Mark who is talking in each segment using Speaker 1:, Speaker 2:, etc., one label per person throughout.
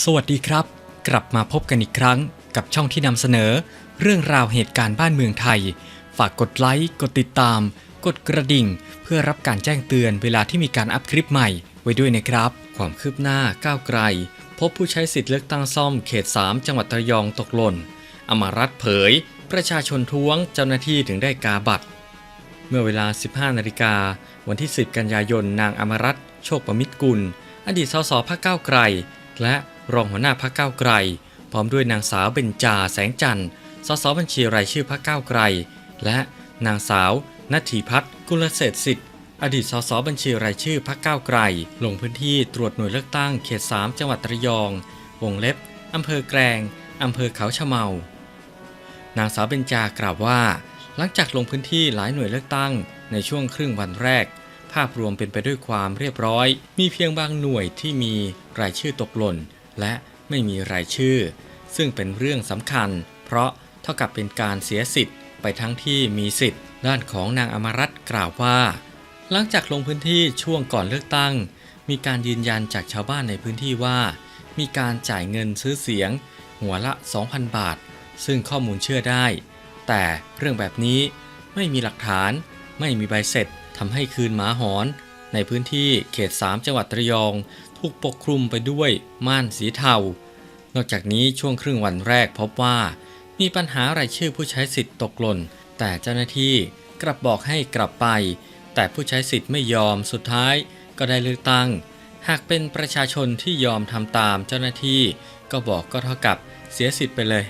Speaker 1: สวัสดีครับ กลับมาพบกันอีกครั้งกับช่องที่นำเสนอ เรื่องราวเหตุการณ์บ้านเมืองไทย ฝากกดไลค์ กดติดตาม กดกระดิ่ง เพื่อรับการแจ้งเตือนเวลาที่มีการอัพคลิปใหม่ ไว้ด้วยนะครับ ความคืบหน้าก้าวไกล พบผู้ใช้สิทธิ์เลือกตั้งซ่อมเขต 3 จังหวัดระยองตกหล่น อมรัตน์เผย ประชาชนท้วงเจ้าหน้าที่ถึงได้กาบัตร เมื่อเวลา 15 นาฬิกาวันที่ 10 กันยายนนางอมรัตน์โชคประมิตรกุล อดีตสสพักก้าวไกล และ รองหัวหน้าพักเก้าไกล พร้อมด้วยนางสาวเบญจาแสงจันทร์ สสบัญชีรายชื่อพักเก้าไกล และนางสาวนัทธีพัฒน์กุลเศษสิทธิ์ อดีตสสบัญชีรายชื่อพักเก้าไกล ลงพื้นที่ตรวจหน่วยเลือกตั้งเขต 3 จังหวัดระยอง วงเล็บอำเภอแกลงอำเภอเขาชะเมา นางสาวเบญจากล่าวว่า หลังจากลงพื้นที่หลายหน่วยเลือกตั้งในช่วงครึ่งวันแรก ภาพรวมเป็นไปด้วยความเรียบร้อย มีเพียงบางหน่วยที่มีรายชื่อตกหล่น และไม่มีรายชื่อ ซึ่งเป็นเรื่องสำคัญ เพราะเท่ากับเป็นการเสียสิทธิ์ไปทั้งที่มีสิทธิ์ ด้านของนางอมรัตน์กล่าวว่า หลังจากลงพื้นที่ช่วงก่อนเลือกตั้ง มีการยืนยันจากชาวบ้านในพื้นที่ว่า มีการจ่ายเงินซื้อเสียง หัวละ 2,000 บาท ซึ่งข้อมูลเชื่อได้ แต่เรื่องแบบนี้ไม่มีหลักฐาน ไม่มีใบเสร็จทำให้คืนหมาหอน ในพื้นที่เขต 3 จังหวัดระยอง ถูกปกคลุมไปด้วยม่านสีเทา นอกจากนี้ช่วงครึ่งวันแรกพบว่า มีปัญหารายชื่อผู้ใช้สิทธิ์ตกหล่น แต่เจ้าหน้าที่กลับบอกให้กลับไป แต่ผู้ใช้สิทธิ์ไม่ยอมสุดท้ายก็ได้เลือกตั้ง หากเป็นประชาชนที่ยอมทำตามเจ้าหน้าที่ ก็บอกก็เท่ากับเสียสิทธิ์ไปเลย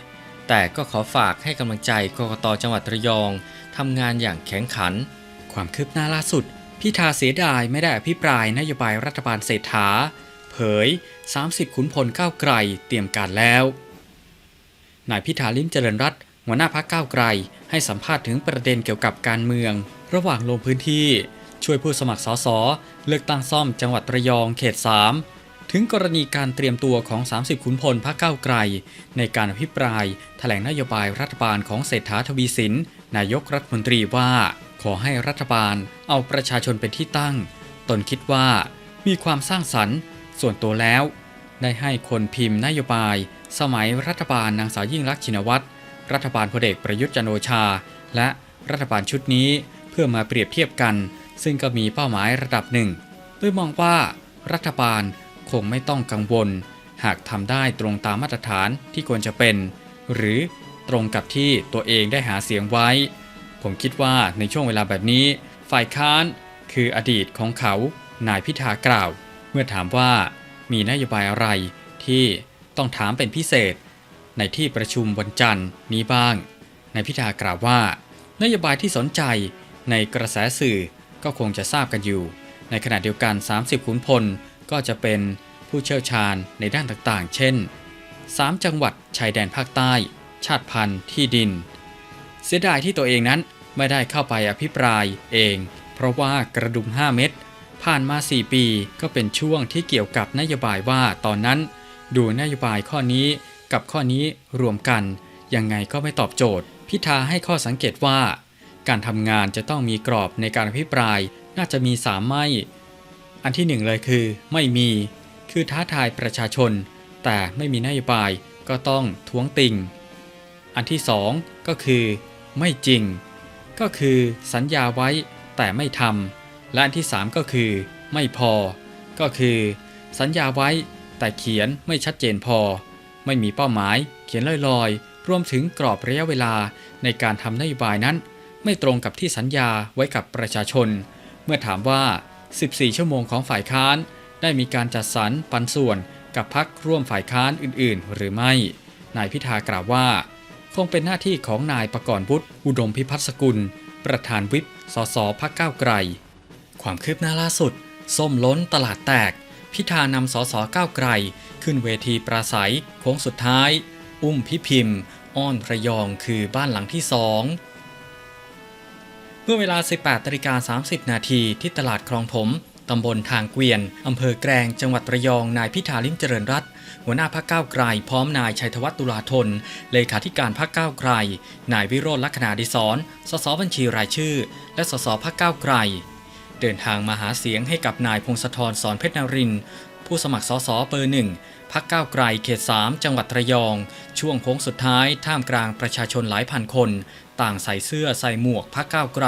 Speaker 1: แต่ก็ขอฝากให้กำลังใจกกตจังหวัดระยองทำงานอย่างแข็งขัน ความคืบหน้าล่าสุด พิธาเสียดายไม่ได้อภิปรายนโยบายรัฐบาลเศรษฐา เผย 30 ขุนพลก้าวไกลเตรียมการแล้ว นายพิธาลิ้มเจริญรัตน์หัวหน้าพักก้าวไกล ให้สัมภาษณ์ถึงประเด็นเกี่ยวกับการเมือง ระหว่างลงพื้นที่ ช่วยผู้สมัครสสเลือกตั้งซ่อมจังหวัดระยองเขต 3 ถึงกรณีการเตรียมตัวของ 30 ขุนพลพักก้าวไกล ในการอภิปราย แถลงนโยบายรัฐบาลของเศรษฐาทวีสินนายกรัฐมนตรีว่า ขอให้รัฐบาลเอาประชาชนเป็นที่ตั้ง ตนคิดว่ามีความสร้างสรรค์ ส่วนตัวแล้ว ได้ให้คนพิมพ์นโยบาย สมัยรัฐบาลนางสาวยิ่งรักษ์ชินวัตร รัฐบาลพลเอกประยุทธ์จันโอชา และรัฐบาลชุดนี้เพื่อมาเปรียบเทียบกัน ซึ่งก็มีเป้าหมายระดับหนึ่งโดยมองว่ารัฐบาลคงไม่ต้องกังวล หากทำได้ตรงตามมาตรฐานที่ควรจะเป็น หรือตรงกับที่ตัวเองได้หาเสียงไว้ ผมคิดว่าในช่วงเวลาแบบนี้ ฝ่ายค้านคืออดีตของเขา นายพิธากล่าว เมื่อถามว่ามีนโยบายอะไรที่ต้องถามเป็นพิเศษ ในที่ประชุมวันจันทร์นี้บ้าง นายพิธากล่าวว่า นโยบายที่สนใจในกระแสสื่อก็คงจะทราบกันอยู่ ในขณะเดียวกัน 30 ขุนพลก็จะเป็นผู้เชี่ยวชาญในด้านต่างๆ เช่น 3 จังหวัดชายแดนภาคใต้ ชาติพันธุ์ที่ดิน เสียดายที่ตัวเองนั้นไม่ได้เข้าไปอภิปรายเอง เพราะว่ากระดุม 5 เม็ดผ่านมา 4 ปีก็เป็นช่วงที่เกี่ยวกับนโยบายว่าตอนนั้น ดูนโยบายข้อนี้กับข้อนี้รวมกัน ยังไงก็ไม่ตอบโจทย์ พิธาให้ข้อสังเกตว่า การทำงานจะต้องมีกรอบในการอภิปรายน่าจะมีสามไม่ อันที่หนึ่งเลยคือ ไม่มี คือท้าทายประชาชน แต่ไม่มีนโยบายก็ต้องท้วงติง อันที่สองก็คือ ไม่จริง ก็คือสัญญาไว้แต่ไม่ทำและอันที่สามก็คือ ไม่พอ ก็คือ สัญญาไว้แต่เขียนไม่ชัดเจนพอ ไม่มีเป้าหมาย เขียนลอยๆ รวมถึงกรอบระยะเวลาในการทำนโยบายนั้น ไม่ตรงกับที่สัญญาไว้กับประชาชน เมื่อถามว่า 14 ชั่วโมงของฝ่ายค้าน ได้มีการจัดสรรปันส่วนกับพักร่วมฝ่ายค้านอื่นๆ หรือไม่ นายพิธากล่าวว่า คงเป็นหน้าที่ของนายประกรณ์วุฒิอุดมพิพัฒน์สกุล ประธานวิปสสพักก้าวไกล ความคืบหน้าล่าสุด ส้มล้นตลาดแตก พิธานำสสก้าวไกล ขึ้นเวทีปราศัยโค้งสุดท้าย อุ้มพิพิมพ์ อ้อนระยองคือบ้านหลังที่สองเมื่อเวลา 18 30 นาทีที่ตลาดคลองถม ตำบลทางเกวียน อำเภอแกลงจังหวัดระยอง นายพิธาลิ้มเจริญรัตหัวหน้าพักเก้าไกล พร้อมนายชัยธวัฒน์ตุลาธน เลขาธิการพักเก้าไกล นายวิโรจน์ลักษณาดิศรสสบัญชีรายชื่อ และสสพักเก้าไกล เดินทางมาหาเสียงให้กับนายพงศธรสอนเพชรนริน ผู้สมัครสสเบอร์หนึ่งพักเก้าไกลเขต 3 จังหวัดระยอง ช่วงโค้งสุดท้ายท่ามกลางประชาชนหลายพันคน ต่างใส่เสื้อใส่หมวกพักเก้าไกล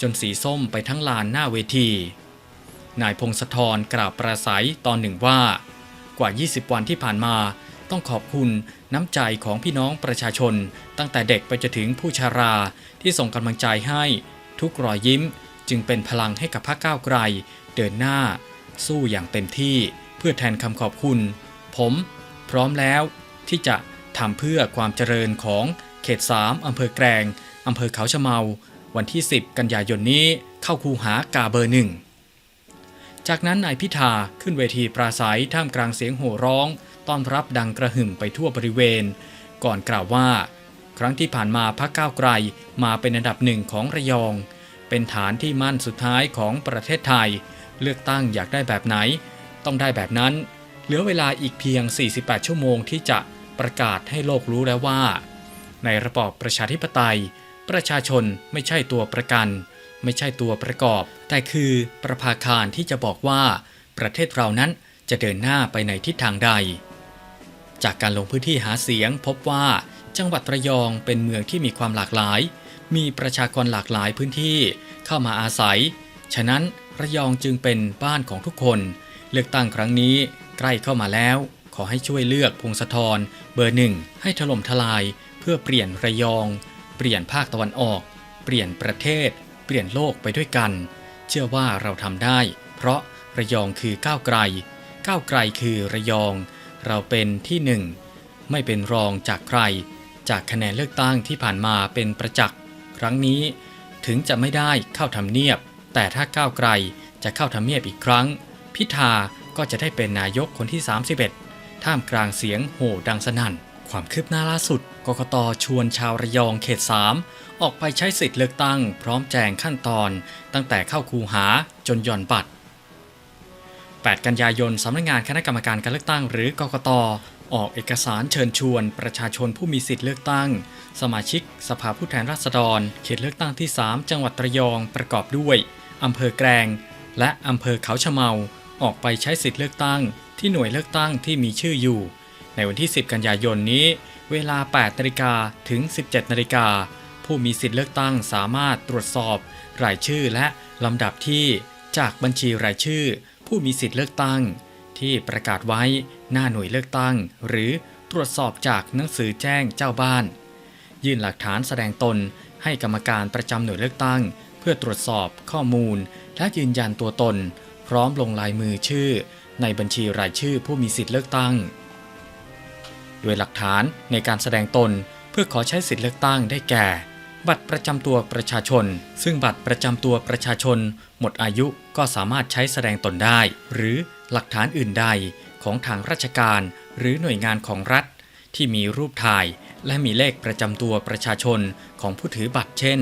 Speaker 1: จนสีส้มไปทั้งลานหน้าเวที นายพงศธรกล่าวประสัยตอนหนึ่งว่า กว่า 20 วันที่ผ่านมา ต้องขอบคุณน้ำใจของพี่น้องประชาชน ตั้งแต่เด็กไปจนถึงผู้ชาราที่ส่งกำลังใจให้ทุกรอยยิ้ม จึงเป็นพลังให้กับพรรคก้าวไกล เดินหน้า สู้อย่างเต็มที่เพื่อแทนคำขอบคุณ ผมพร้อมแล้วที่จะทำเพื่อความเจริญของเขต 3 อำเภอแกลงอำเภอเขาชะเมา วันที่ 10 กันยายนนี้เข้าคูหากาเบอร์หนึ่ง จากนั้นนายพิธาขึ้นเวทีปราศัยท่ามกลางเสียงโห่ร้อง ต้อนรับดังกระหึ่มไปทั่วบริเวณ ก่อนกล่าวว่า ครั้งที่ผ่านมาพรรคก้าวไกลมาเป็นอันดับหนึ่งของระยอง เป็นฐานที่มั่นสุดท้ายของประเทศไทย เลือกตั้งอยากได้แบบไหน ต้องได้แบบนั้น เหลือเวลาอีกเพียง 48 ชั่วโมงที่จะประกาศให้โลกรู้แล้วว่า ในระบอบประชาธิปไตย ประชาชนไม่ใช่ตัวประกัน ไม่ใช่ตัวประกอบ แต่คือประภาคารที่จะบอกว่า ประเทศเรานั้นจะเดินหน้าไปในทิศทางใด จากการลงพื้นที่หาเสียงพบว่าจังหวัดระยองเป็นเมืองที่มีความหลากหลาย มีประชากรหลากหลายพื้นที่เข้ามาอาศัย ฉะนั้นระยองจึงเป็นบ้านของทุกคน เลือกตั้งครั้งนี้ใกล้เข้ามาแล้ว ขอให้ช่วยเลือกพงศธรเบอร์หนึ่งให้ถล่มทลายเพื่อเปลี่ยนระยอง เปลี่ยนภาคตะวันออก เปลี่ยนประเทศ ปลี่ยนโลกไปด้วยกัน เชื่อว่าเราทำได้ เพราะระยองคือก้าวไกล ก้าวไกลคือระยอง เราเป็นที่หนึ่งไม่เป็นรองจากใคร จากคะแนนเลือกตั้งที่ผ่านมาเป็นประจักษ์ครั้งนี้ถึงจะไม่ได้เข้าทำเนียบ แต่ถ้าก้าวไกลจะเข้าทำเนียบอีกครั้ง พิธาก็จะได้เป็นนายกคนที่ 31 ท่ามกลางเสียงโห่ดังสนั่น ความคืบหน้าล่าสุด กกตชวนชาวระยองเขต 3 ออกไปใช้สิทธิ์เลือกตั้ง พร้อมแจงขั้นตอนตั้งแต่เข้าคูหาจนหย่อนบัตร 8 กันยายนสำนักงานคณะกรรมการการเลือกตั้งหรือกกตออกเอกสารเชิญชวน ประชาชนผู้มีสิทธิ์เลือกตั้ง สมาชิก สภาผู้แทนราษฎร เขตเลือกตั้งที่ 3 จังหวัดระยองประกอบด้วยอำเภอแกลงและอำเภอเขาชะเมา ออกไปใช้สิทธิ์เลือกตั้ง ที่หน่วยเลือกตั้งที่มีชื่ออยู่ ในวันที่ 10 กันยายนนี้ เวลา 8นาฬิกาถึง 17นาฬิกาผู้มีสิทธิ์เลือกตั้งสามารถตรวจสอบ รายชื่อและลำดับที่จากบัญชีรายชื่อ ผู้มีสิทธิ์เลือกตั้ง ที่ประกาศไว้หน้าหน่วยเลือกตั้ง หรือตรวจสอบจากหนังสือแจ้งเจ้าบ้าน ยื่นหลักฐานแสดงตนให้กรรมการประจำหน่วยเลือกตั้ง เพื่อตรวจสอบข้อมูล และยืนยันตัวตน พร้อมลงลายมือชื่อ ในบัญชีรายชื่อผู้มีสิทธิ์เลือกตั้ง โดยหลักฐานในการแสดงตนเพื่อขอใช้สิทธิเลือกตั้งได้แก่ บัตรประจำตัวประชาชน ซึ่งบัตรประจำตัวประชาชน หมดอายุก็สามารถใช้แสดงตนได้ หรือหลักฐานอื่นใดของทางราชการ หรือหน่วยงานของรัฐ ที่มีรูปถ่าย และมีเลขประจำตัวประชาชนของผู้ถือบัตรเช่น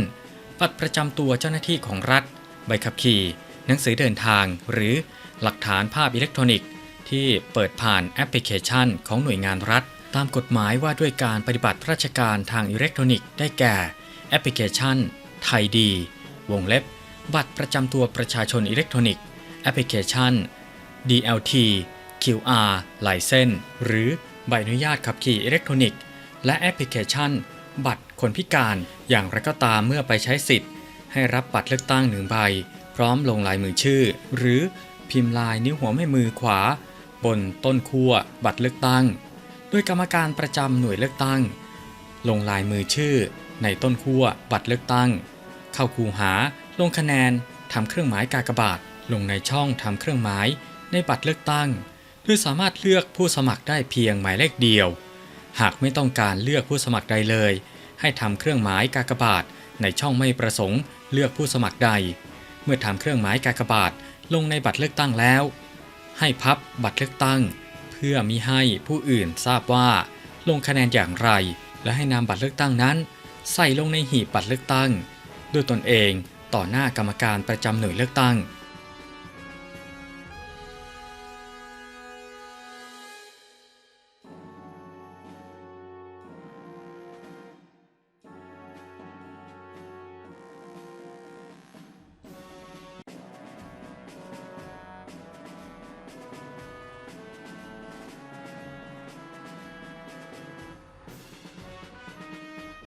Speaker 1: บัตรประจำตัวเจ้าหน้าที่ของรัฐ ใบขับขี่ หนังสือเดินทาง หรือหลักฐานภาพอิเล็กทรอนิกส์ ที่เปิดผ่านแอปพลิเคชันของหน่วยงานรัฐ ตามกฎหมายว่าด้วยการปฏิบัติราชการทางอิเล็กทรอนิกส์ได้แก่ แอปพลิเคชัน ไทยดี วงเล็บ บัตรประจำตัวประชาชนอิเล็กทรอนิกส์ แอปพลิเคชัน DLT QR ลายเส้น หรือใบอนุญาตขับขี่อิเล็กทรอนิกส์ และแอปพลิเคชัน บัตรคนพิการ อย่างไรก็ตามเมื่อไปใช้สิทธิ์ ให้รับบัตรเลือกตั้งหนึ่งใบ พร้อมลงลายมือชื่อ หรือพิมพ์ลายนิ้วหัวแม่มือขวา บนต้นขั้วบัตรเลือกตั้ง โดยกรรมการประจำหน่วยเลือกตั้ง ลงลายมือชื่อ ในต้นขั้วบัตรเลือกตั้ง เข้าคูหา ลงคะแนนทำเครื่องหมายกากบาทลงในช่องทำเครื่องหมาย ในบัตรเลือกตั้ง โดยสามารถเลือกผู้สมัครได้เพียงหมายเลขเดียว หากไม่ต้องการเลือกผู้สมัครใดเลย ให้ทำเครื่องหมายกากบาทในช่องไม่ประสงค์ เลือกผู้สมัครใด เมื่อทำเครื่องหมายกากบาทลงในบัตรเลือกตั้งแล้ว ให้พับบัตรเลือกตั้ง พื่อมิให้ผู้อื่นทราบว่าลงคะแนนอย่างไร และให้นำบัตรเลือกตั้งนั้น ใส่ลงในหีบบัตรเลือกตั้ง ด้วยตนเองต่อหน้ากรรมการประจำหน่วยเลือกตั้ง